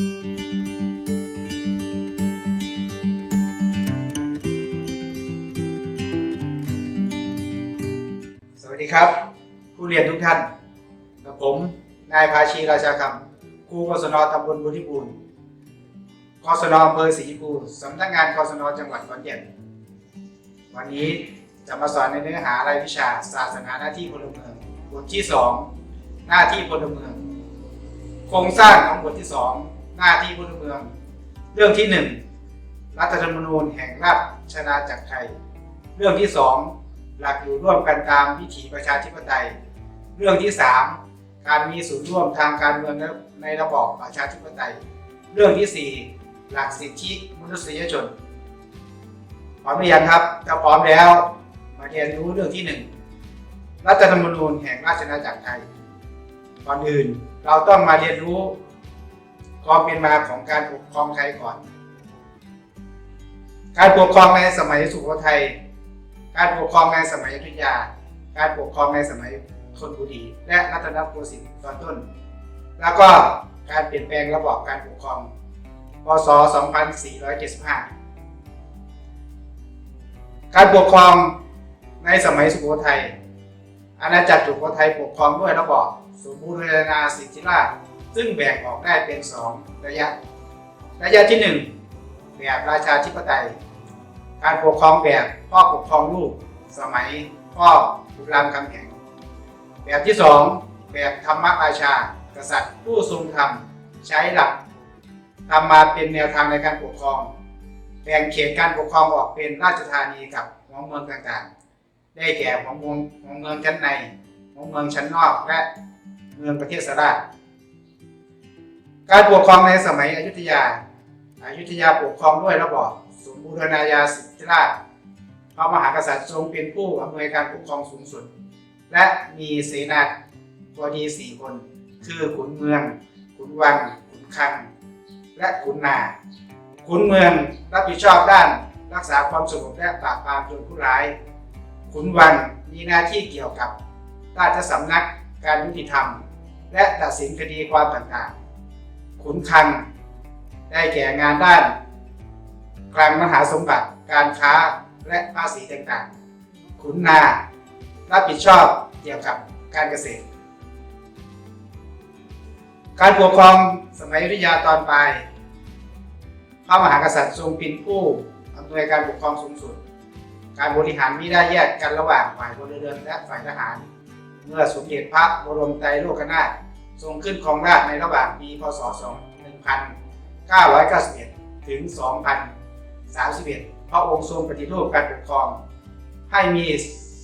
สวัสดีครับ ผู้เรียนทุกท่านกับผม นายภาชีราชาคำครูกศนตำบลบุรีบูรณ์กศนอำเภอศรีภูสำนักงานกศนจังหวัดขอนแก่นวันนี้จะมาสอนในเนื้อหารายวิชาศาสนาหน้าที่พลเมืองบทที่ 2 หน้าที่พลเมือง โครงสร้างของบทที่ 2 หน้าที่พลเมือง เรื่องที่ 1 รัฐธรรมนูญแห่งราชอาณาจักรไทย เรื่องที่ 2 หลักอยู่ร่วมกันตามวิถีประชาธิปไตย เรื่องที่ 3 การมีส่วนร่วมทางการเมืองในระบอบประชาธิปไตย เรื่องที่ 4 หลักสิทธิมนุษยชนพร้อมหรือยังครับถ้าพร้อมแล้ว มาเรียนรู้เรื่องที่ 1 รัฐธรรมนูญแห่งราชอาณาจักรไทยก่อนอื่นเราต้องมาเรียนรู้ ความเป็นมาของการปกครองไทยก่อน การปกครองในสมัยสุโขทัย การปกครองในสมัยอยุธยา การปกครองในสมัยธนบุรีและรัตนโกสินทร์ตอนต้น แล้วก็การเปลี่ยนแปลงระบอบการปกครอง พศ 2475 การปกครองในสมัยสุโขทัย อาณาจักรสุโขทัยปกครองด้วยระบอบสมบูรณาสิทธิราชย์ ซึ่งแบ่งออกได้เป็น 2 ระยะ ระยะที่ 1 แบบราชาธิปไตย การปกครองแบบพ่อปกครองลูก สมัยพ่อขุนรามคำแหงแบบที่ 2 แบบธรรมราชา กษัตริย์ผู้ทรงธรรมใช้หลักทำมาเป็นแนวทางในการปกครอง แบ่งเขตการปกครองออกเป็นราชธานีกับหัวเมืองต่างๆ ได้แก่หัวเมืองหัวเมืองชั้นในหัวเมืองชั้นนอกและเมืองประเทศสราช การปกครองในสมัยอยุธยาอยุธยาปกครองด้วยระบอบสมบูรณาญาสิทธิราชพระมหากษัตริย์ทรงเป็นผู้อำนวยการปกครองสูงสุด และมีเสนาบดีสี่คน คือขุนเมือง ขุนวัง ขุนคัง และขุนนา ขุนเมืองรับผิดชอบด้านรักษาความสงบและปราบปรามโจรผู้ร้าย ขุนวังมีหน้าที่เกี่ยวกับราชสำนักการยุติธรรม และตัดสินคดีความต่างๆ ขุนคัง ได้แก่งานด้านกลางมหาสมบัติ การค้าและภาษีต่างๆ ขุนนา รับผิดชอบเกี่ยวกับการเกษตร การปกครองสมัยอยุธยาตอนปลาย พระมหากษัตริย์ทรงเป็นผู้อำนวยการปกครองสูงสุด การบริหารมิได้แยกกันระหว่างฝ่ายพลเรือนและฝ่ายทหาร เมื่อสมเด็จพระบรมไตรโลกนาถ ทรงขึ้นครองราชย์ในระหว่างปีพศ 1991 ถึง 2031 พระองค์ทรงปฏิรูปการปกครอง ให้มี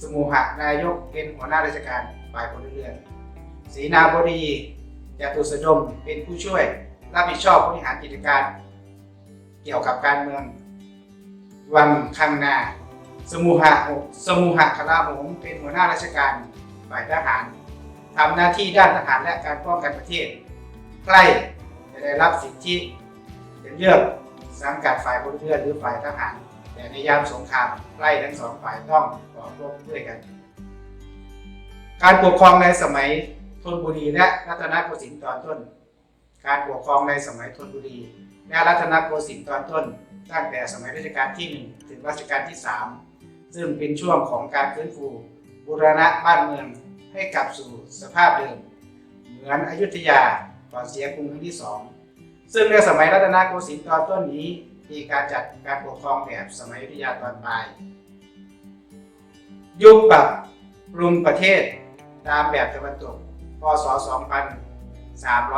สมุหนายกเป็นหัวหน้าราชการฝ่ายพลเรือนศรีนาบดีจตุสดมเป็นผู้ช่วยรับผิดชอบบริหารกิจการ เกี่ยวกับการเมือง วังคังนา สมุหะสมุหะคลาโหมเป็นหัวหน้าราชการฝ่ายทหาร ทำหน้าที่ด้านทหารและการป้องกันประเทศ ใกล้จะได้รับสิทธิจะเลือกสังกัดฝ่ายพลเรือนหรือฝ่ายทหาร แต่ในยามสงครามใกล้ทั้งสองฝ่ายต้องต่อรบด้วยกัน การปกครองในสมัยธนบุรีและรัตนโกสินทร์ตอนต้น การปกครองในสมัยธนบุรี และรัตนโกสินทร์ตอนต้น ตั้งแต่สมัยรัชกาลที่ 1 ถึงรัชกาลที่ 3 ซึ่งเป็นช่วงของการฟื้นฟูบูรณะบ้านเมือง ให้กลับสู่สภาพเดิม เหมือนอยุธยาก่อนเสียกรุงครั้งที่ 2 ซึ่งในสมัยรัตนโกสินทร์ตอนต้นนี้มีการจัดการปกครองแบบสมัยอยุธยาตอนปลาย ยุคปรับปรุงประเทศตามแบบตะวันตก พศ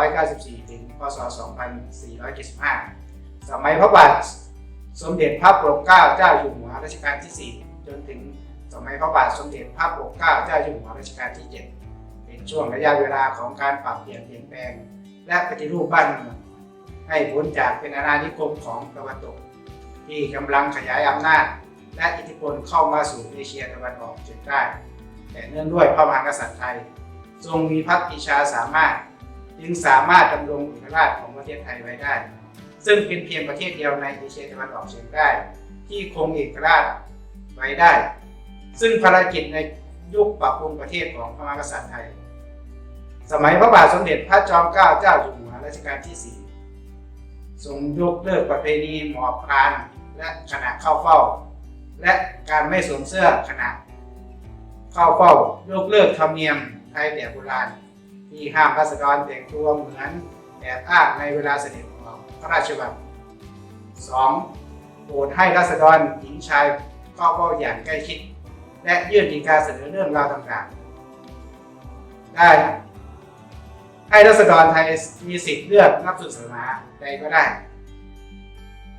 2394 ถึง พศ 2475 สมัยพระบาทสมเด็จพระปกเกล้าเจ้าอยู่หัวรัชกาลที่ 4 จนถึง สมัยพระบาทสมเด็จพระปกเกล้าเจ้าอยู่หัวรัชกาลที่ 7 เป็นช่วงระยะเวลาของการปรับเปลี่ยนเปลี่ยนแปลง และปฏิรูปบ้านเมืองให้พ้นจากเป็นอาณานิคมของตะวันตก ที่กำลังขยายอำนาจ และอิทธิพลเข้ามาสู่เอเชียตะวันออกเฉียงใต้แต่เนื่องด้วยพระมหากษัตริย์ไทย ทรงมีพระปรีชาสามารถ จึงสามารถดำรงเอกราชของประเทศไทยไว้ได้ ซึ่งเป็นเพียงประเทศเดียวในเอเชียตะวันออกเฉียงใต้ที่คงเอกราชไว้ได้ ซึ่งภารกิจในยุคปรับปรุงประเทศของพระมหากษัตริย์ไทย สมัยพระบาทสมเด็จพระจอมเกล้าเจ้าอยู่หัวรัชกาลที่ทรงยกเลิกประเพณีหมอบคลานและขณะเข้าเฝ้า และการไม่สวมเสื้อขณะเข้าเฝ้ายกเลิกธรรมเนียมไทยแบบโบราณ ที่ห้ามราษฎรแต่งตัวเหมือนแอบอ้างในเวลาเสด็จออกพระราชวัง 2. โปรดให้ราษฎรหญิงชายเข้าเฝ้าอย่างใกล้ชิด และยื่นฎีกาเสนอเรื่องราวต่างๆ ได้ ให้รัษฎรไทยมีสิทธิ์เลือกนับสุดศาสนาใดก็ได้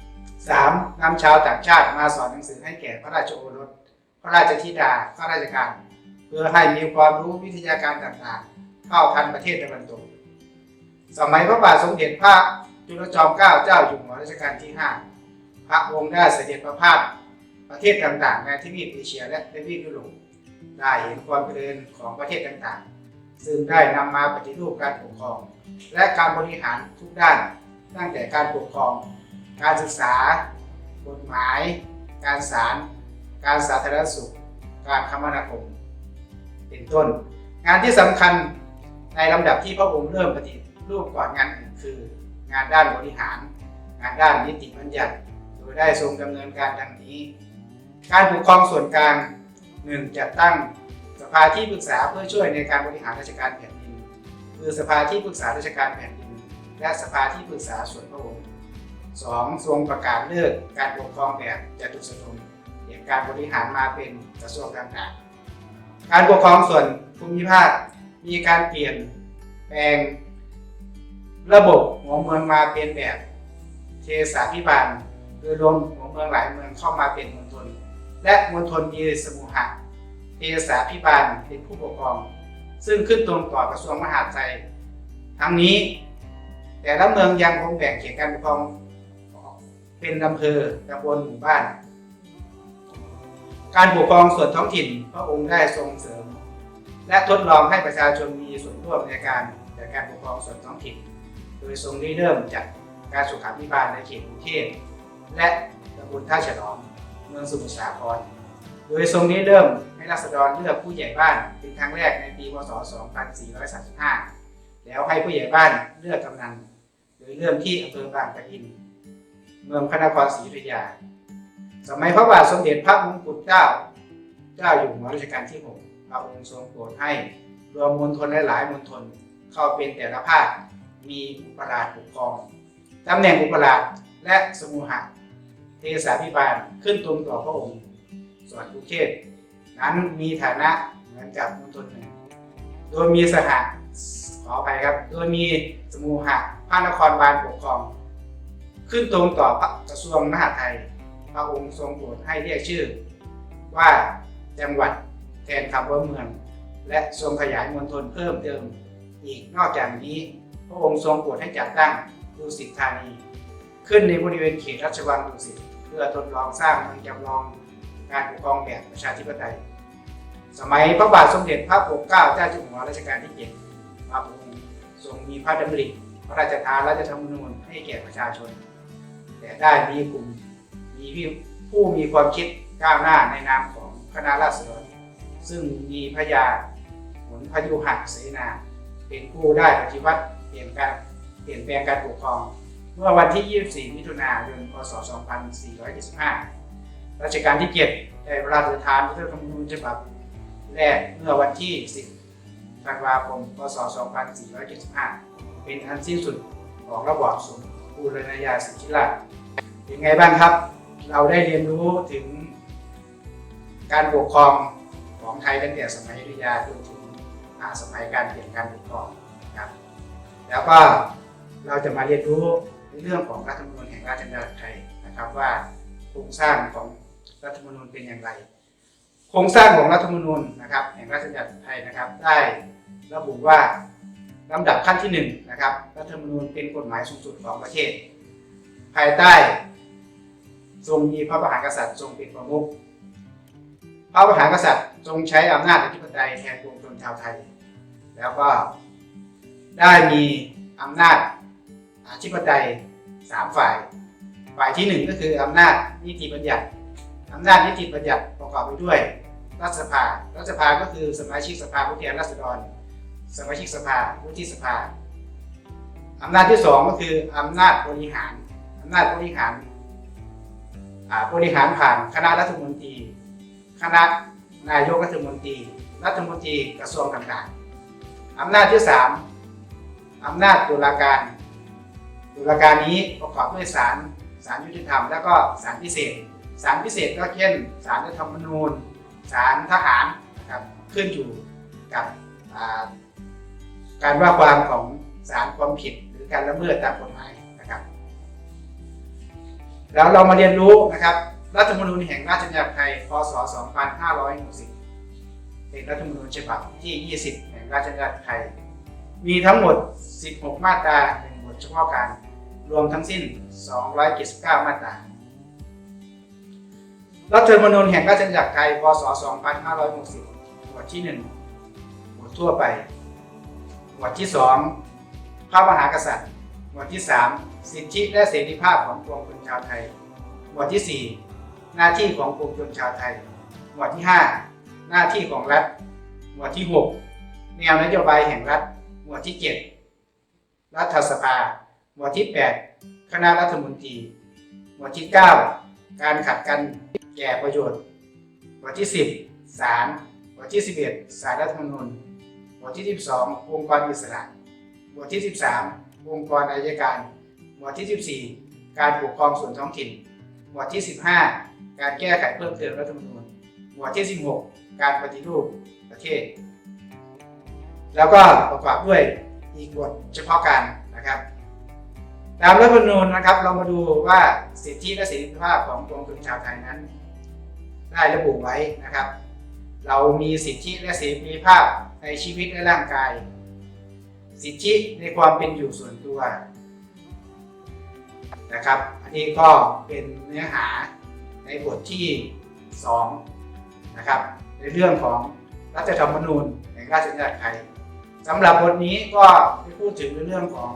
3. นำชาวต่างชาติมาสอนหนังสือให้แก่พระราชโอรส พระราชธิดา ข้าราชการ เพื่อให้มีความรู้วิทยาการต่างๆ เข้าทันประเทศตะวันตก สมัยพระบาทสมเด็จพระจุลจอมเกล้าเจ้าอยู่หัวรัชกาลที่ 5 พระองค์ได้เสด็จประพาส ประเทศต่างๆในทวีปเอเชียและทวีปยุโรปได้เห็นความเจริญของประเทศต่างๆ ซึ่งได้นำมาปฏิรูปการปกครอง และการบริหารทุกด้าน ตั้งแต่การปกครอง การศึกษา กฎหมาย การศาล การสาธารณสุข การคมนาคม เป็นต้น งานที่สำคัญในลำดับที่พระองค์เริ่มปฏิรูปก่อนงานอื่นคือ งานด้านบริหาร งานด้านนิติบัญญัติ โดยได้ทรงดำเนินการดังนี้ การปกครองส่วนกลาง 1. จัดตั้งสภาที่ปรึกษาเพื่อช่วยในการบริหารราชการแผ่นดิน คือสภาที่ปรึกษาราชการแผ่นดิน และสภาที่ปรึกษาส่วนพระองค์ 2. ทรงประกาศเลิกการปกครองแบบจตุสนมเปลี่ยนการบริหารมาเป็นกระทรวงต่างๆการปกครองส่วนภูมิภาคมีการเปลี่ยนแปลงระบบหัวเมืองมาเป็นแบบเทศาพิบาลโดยรวมหัวเมืองหลายเมืองเข้ามาเป็นมณฑล และมณฑลมีสมุหะเทศาพิบาลเป็นผู้ปกครอง ซึ่งขึ้นตรงต่อกระทรวงมหาดไทยทั้งนี้ แต่ละเมืองยังคงแบ่งเขตการปกครองเป็นอำเภอตำบลหมู่บ้าน การปกครองส่วนท้องถิ่นพระองค์ได้ส่งเสริม และทดลองให้ประชาชนมีส่วนร่วมในการจัดการปกครองส่วนท้องถิ่น โดยทรงริเริ่มจากการสุขาภิบาลในเขตกรุงเทพและตำบลท่าฉลอง เมืองสมุทรสาคร โดยทรงริเริ่มให้ราษฎรเลือกผู้ใหญ่บ้านเป็นครั้งแรกในปีพศ 2435 แล้วให้ผู้ใหญ่บ้านเลือกกำนัน โดยเริ่มที่อำเภอบางปะอิน เมืองพระนครศรีอยุธยา สมัยพระบาทสมเด็จพระมงกุฎเกล้า เจ้าอยู่หัวรัชกาลที่ 6 พระองค์ทรงโปรดให้รวมมณฑลหลายๆมณฑลเข้าเป็นแต่ละภาค มีอุปราชปกครอง ตำแหน่งอุปราชและสมุหะ เทศาพิบาลขึ้นตรงต่อพระองค์ส่วนกรุงเทพนั้นมีฐานะเหมือนกับมณฑลหนึ่งโดยมีสหะขออภัยครับ โดยมีสมุหะพระนครบาลปกครอง ขึ้นตรงต่อพระกระทรวงมหาดไทย พระองค์ทรงโปรดให้เรียกชื่อ ว่าจังหวัดแทนคำว่าเมือง และทรงขยายมณฑลเพิ่มเติมอีกนอกจากนี้ พระองค์ทรงโปรดให้จัดตั้งดุสิตธานี ขึ้นในบริเวณเขตราชวังดุสิตเพื่อทดลองสร้างเมืองจำลองการปกครองแบบประชาธิปไตย สมัยพระบาทสมเด็จพระปกเกล้าเจ้าอยู่หัวรัชกาลที่เจ็ดพระองค์ทรงมีพระดำริพระราชทานรัฐธรรมนูญให้แก่ประชาชน แต่ได้มีกลุ่มมีผู้มีความคิดก้าวหน้าในนามของคณะราษฎรซึ่งมีพระยาหนพยุหัเสนา เป็นผู้ได้ปฏิวัติเปลี่ยนการเปลี่ยนแปลงการปกครอง เมื่อวันที่ 24 มิถุนายน พศ 2475 รัชกาลที่ 7 ได้พระราชทานรัฐธรรมนูญฉบับแรกเมื่อวันที่ 10 ธันวาคม พศ 2475 เป็นอันสิ้นสุดของระบอบสมบูรณาญาสิทธิราชย์เป็นไงบ้างครับ เราได้เรียนรู้ถึงการปกครองของไทยตั้งแต่สมัยอยุธยาจนถึงอาสมัยการเปลี่ยนการปกครองนะครับแล้วก็เราจะมาเรียนรู้ เรื่องของรัฐธรรมนูญแห่งราชอาณาจักรไทยนะครับว่าโครงสร้างของรัฐธรรมนูญเป็นอย่างไร โครงสร้างของรัฐธรรมนูญนะครับแห่งราชอาณาจักรไทยนะครับ ได้ระบุว่าลำดับขั้นที่หนึ่งนะครับรัฐธรรมนูญเป็นกฎหมายสูงสุดของประเทศ ภายใต้ ทรงมีพระมหากษัตริย์ทรงเป็นประมุขพระมหากษัตริย์ทรงใช้อำนาจอธิปไตยแทนปวงชนชาวไทย แล้วก็ได้มีอำนาจอธิปไตย สามฝ่าย ฝ่ายที่หนึ่งก็คืออำนาจนิติบัญญัติอำนาจนิติบัญญัติประกอบไปด้วยรัฐสภา รัฐสภาก็คือสมาชิกสภาผู้แทนราษฎร สมาชิกสภาวุฒิสภาอำนาจที่สองก็คืออำนาจบริหารอำนาจบริหารบริหารผ่านคณะรัฐมนตรี คณะนายกรัฐมนตรี รัฐมนตรีกระทรวงต่างๆอำนาจที่สามอำนาจตุลาการ ตุลาการนี้ประกอบด้วยศาลศาลยุติธรรม แล้วก็ศาลพิเศษศาลพิเศษก็เช่นศาลรัฐธรรมนูญศาลทหารนะครับขึ้นอยู่กับการว่าความของศาลความผิดหรือการละเมิดตามกฎหมายนะครับแล้วเรามาเรียนรู้นะครับรัฐธรรมนูญแห่งราชอาณาจักรไทย พศ 2560 เป็นรัฐธรรมนูญฉบับที่ 20 แห่งราชอาณาจักรไทย มีทั้งหมด 16 มาตรา1บทเฉพาะการ รวมทั้งสิ้น 279 มาตรารัฐธรรมนูญแห่งราชอาณาจักรไทย พศ 2560 หมวดที่ 1 หมวดทั่วไป หมวดที่ 2 พระมหากษัตริย์ หมวดที่ 3 สิทธิและเสรีภาพของปวงชนชาวไทย หมวดที่ 4 หน้าที่ของปวงชนชาวไทย หมวดที่ 5 หน้าที่ของรัฐ หมวดที่ 6 แนวนโยบายแห่งรัฐ หมวดที่ 7 รัฐสภา หมวดที่ 8 คณะรัฐมนตรี หมวดที่ 9 การขัดกันแก่ประโยชน์ หมวดที่ 10ศาลหมวดที่ 11ศาลรัฐธรรมนูญหมวดที่ 12 องค์กรอิสระ หมวดที่ 13 องค์กรอายการ หมวดที่ 14 การปกครองส่วนท้องถิ่น หมวดที่ 15 การแก้ไขเพิ่มเติมรัฐธรรมนูญ หมวดที่ 16 การปฏิรูปประเทศ แล้วก็ประกอบด้วยอีกบทเฉพาะการนะครับ ตามรัฐธรรมนูญนะครับ เรามาดูว่าสิทธิและเสรีภาพของปวงชนชาวไทยนั้น ได้ระบุไว้นะครับ เรามีสิทธิและเสรีภาพในชีวิตและร่างกาย สิทธิในความเป็นอยู่ส่วนตัวนะครับ อันนี้ก็เป็นเนื้อหาในบทที่ 2 นะครับ ในเรื่องของรัฐธรรมนูญแห่งราชอาณาจักรไทยสำหรับบทนี้ก็ได้พูดถึงในเรื่องของ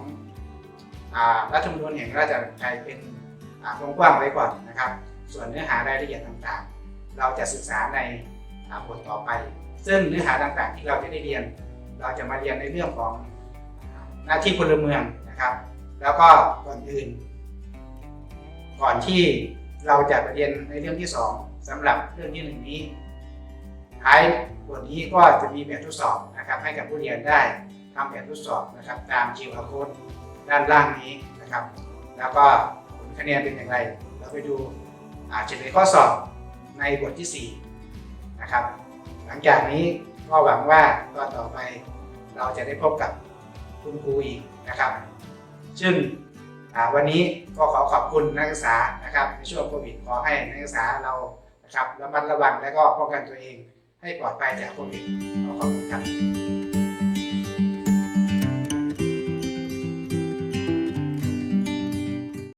รัฐธรรมนูญแห่งราชอาณาจักรไทยเป็นอ่ากว้างๆไว้ก่อนนะครับ ส่วนเนื้อหารายละเอียดต่างๆ เราจะศึกษาในบทต่อไป ซึ่งเนื้อหาต่างๆ ที่เราจะได้เรียน เราจะมาเรียนในเรื่องของหน้าที่พลเมืองนะครับ แล้วก็ก่อนอื่น ก่อนที่เราจะไปเรียนในเรื่องที่ 2สำหรับเรื่องที่หนึ่งนี้ท้ายบทนี้ก็จะมีแบบทดสอบนะครับ ให้กับผู้เรียนได้ทำแบบทดสอบนะครับ ตาม QR code ด้านล่างนี้นะครับ แล้วก็ผลคะแนนเป็นอย่างไร เราไปดูอ่าเฉลยข้อสอบในบทที่ 4 นะครับ หลังจากนี้ก็หวังว่าตอนต่อไปเราจะได้พบกับคุณครูอีกนะครับ ซึ่งวันนี้ก็ขอขอบคุณนักศึกษานะครับในช่วงโควิดขอให้นักศึกษาเรานะครับระมัดระวังและก็ป้องกันตัวเองให้ปลอดภัยจากโควิดขอขอบคุณครับ